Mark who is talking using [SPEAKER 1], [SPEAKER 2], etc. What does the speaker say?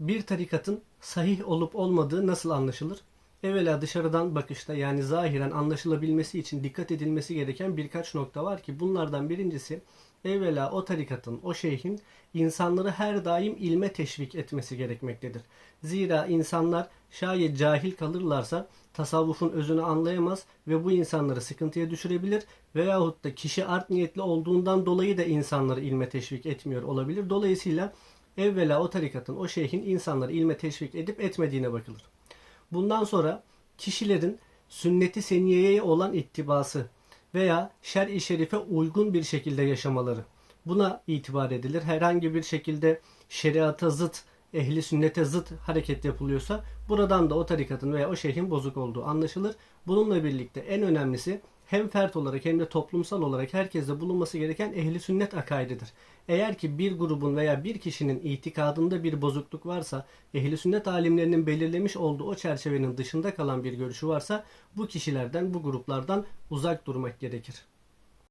[SPEAKER 1] Bir tarikatın sahih olup olmadığı nasıl anlaşılır? Evvela dışarıdan bakışta yani zahiren anlaşılabilmesi için dikkat edilmesi gereken birkaç nokta var ki bunlardan birincisi evvela o tarikatın, o şeyhin insanları her daim ilme teşvik etmesi gerekmektedir. Zira insanlar şayet cahil kalırlarsa tasavvufun özünü anlayamaz ve bu insanları sıkıntıya düşürebilir veyahut da kişi art niyetli olduğundan dolayı da insanları ilme teşvik etmiyor olabilir. Dolayısıyla evvela o tarikatın, o şeyhin insanları ilme teşvik edip etmediğine bakılır. Bundan sonra kişilerin sünneti seniyeye olan ittibası veya şer-i şerife uygun bir şekilde yaşamaları. Buna itibar edilir. Herhangi bir şekilde şeriata zıt, ehli sünnete zıt hareket yapılıyorsa buradan da o tarikatın veya o şeyhin bozuk olduğu anlaşılır. Bununla birlikte en önemlisi hem fert olarak hem de toplumsal olarak herkeste bulunması gereken ehli sünnet akaididir. Eğer ki bir grubun veya bir kişinin itikadında bir bozukluk varsa, ehli sünnet alimlerinin belirlemiş olduğu o çerçevenin dışında kalan bir görüşü varsa bu kişilerden, bu gruplardan uzak durmak gerekir.